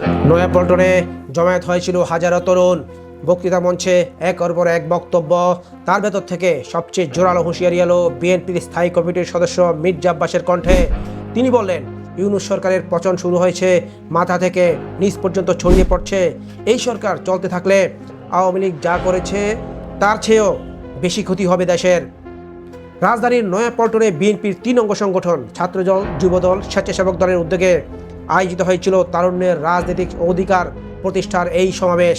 নয়াপল্টনে জমায়েত হয়েছিল হাজারো তরুণ। বক্তৃতা মঞ্চে একের পর এক বক্তব্য। তার ভেতর থেকে সবচেয়ে জোরালো হুঁশিয়ারি এলো বিএনপির স্থায়ী কমিটির সদস্য মির্জা আব্বাসের কণ্ঠে। তিনি বললেন, ইউনুস সরকারের পচন শুরু হয়েছে, মাথা থেকে নিচ পর্যন্ত ছড়িয়ে পড়ছে। এই সরকার চলতে থাকলে আওয়ামী লীগ যা করেছে, তার চেয়েও বেশি ক্ষতি হবে দেশের। রাজধানীর নয়াপল্টনে বিএনপির তিন অঙ্গ সংগঠন, ছাত্রদল, যুবদল, স্বেচ্ছাসেবক দলের উদ্যোগে আয়োজিত হয়েছিল তারুণ্যের রাজনৈতিক অধিকার প্রতিষ্ঠার এই সমাবেশ।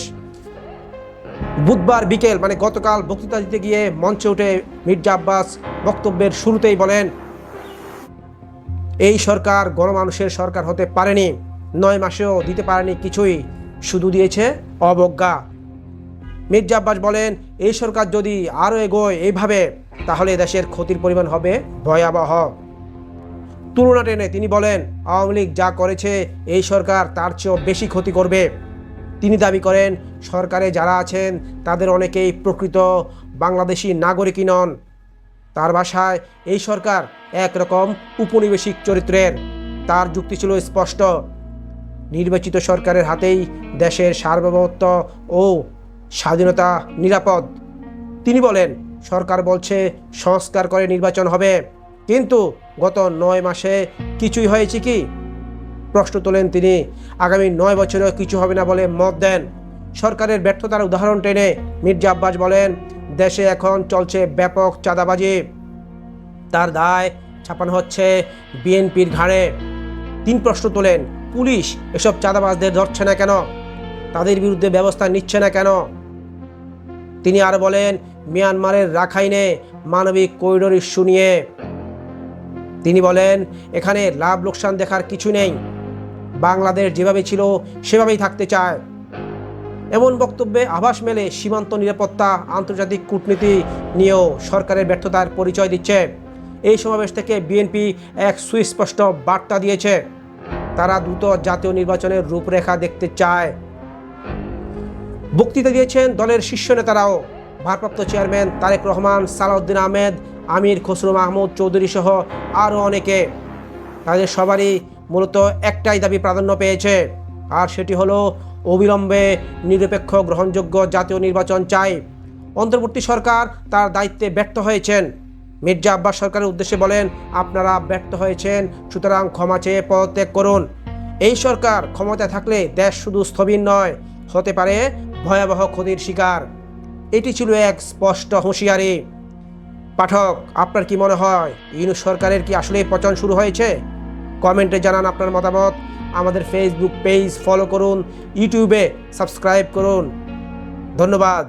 বুধবার বিকেল মানে গতকাল বক্তৃতা দিতে গিয়ে মঞ্চে উঠে মির্জা আব্বাস বক্তব্যের শুরুতেই বলেন, এই সরকার গণমানুষের সরকার হতে পারেনি। নয় মাসেও দিতে পারেনি কিছুই। শুধু দিয়েছে অবজ্ঞা। মির্জা আব্বাস বলেন, এই সরকার যদি আরও এগোয় এইভাবে, তাহলে দেশের ক্ষতির পরিমাণ হবে ভয়াবহ। তুলনা টেনে তিনি বলেন, আওয়ামী লীগ যা করেছে এই সরকার তার চেয়েও বেশি ক্ষতি করবে। তিনি দাবি করেন, সরকারে যারা আছেন তাদের অনেকেই প্রকৃত বাংলাদেশি নাগরিকই নন। তার ভাষায়, এই সরকার একরকম উপনিবেশিক চরিত্রের। তার যুক্তি ছিল স্পষ্ট। নির্বাচিত সরকারের হাতেই দেশের সার্বভৌমত্ব ও স্বাধীনতা নিরাপদ। তিনি বলেন, সরকার বলছে, সংস্কার করে নির্বাচন হবে। কিন্তু গত নয় মাসে কিছুই হয়েছে কি? প্রশ্ন তোলেন তিনি, আগামী নয় বছরেও কিছু হবে না বলে মত দেন। সরকারের ব্যর্থতার উদাহরণ টেনে মির্জা আব্বাস বলেন, দেশে এখন চলছে ব্যাপক চাঁদাবাজি। তার দায় ছাপানো হচ্ছে বিএনপির ঘাড়ে। তিন প্রশ্ন তোলেন, পুলিশ এসব চাঁদাবাজদের ধরছে না কেন? তাদের বিরুদ্ধে ব্যবস্থা নিচ্ছে না কেন? তিনি আর বলেন, মিয়ানমারের রাখাইনে মানবিক করিডোর ইস্যু নিয়ে তিনি বলেন, এখানে লাভ লোকসান দেখার কিছু নেই। বাংলাদেশ যেভাবে ছিল, সেভাবেই থাকতে চায়। এমন বক্তব্যে আভাস মেলে সীমান্ত নিরাপত্তা, আন্তর্জাতিক কূটনীতি নিয়েও সরকারের ব্যর্থতার পরিচয় দিচ্ছে। এই সমাবেশ থেকে বিএনপি এক সুস্পষ্ট বার্তা দিয়েছে। তারা দ্রুত জাতীয় নির্বাচনের রূপরেখা দেখতে চায়। বক্তৃতা দিয়েছেন দলের শীর্ষ নেতারাও। ভারপ্রাপ্ত চেয়ারম্যান তারেক রহমান, সালাউদ্দিন আহমেদ আমির খসরু মাহমুদ চৌধুরী সহ আরও অনেকে। তাদের সবারই মূলত একটাই দাবি প্রাধান্য পেয়েছে, আর সেটি হলো অবিলম্বে নিরপেক্ষ গ্রহণযোগ্য জাতীয় নির্বাচন চাই। অন্তর্বর্তী সরকার তার দায়িত্বে ব্যর্থ হয়েছেন। মির্জা আব্বাস সরকারের উদ্দেশ্যে বলেন, আপনারা ব্যর্থ হয়েছেন, সুতরাং ক্ষমা চেয়ে পদত্যাগ করুন। এই সরকার ক্ষমতায় থাকলে দেশ শুধু স্থবির নয়, হতে পারে ভয়াবহ ক্ষতির শিকার। এটি ছিল এক স্পষ্ট হুঁশিয়ারি। পাঠক, আপনার কি মনে হয়? ইউনুস সরকারের কি আসলে পচন শুরু হয়েছে? কমেন্টে জানান আপনার মতামত। আমাদের ফেসবুক পেজ ফলো করুন ইউটিউবে সাবস্ক্রাইব করুন। ধন্যবাদ।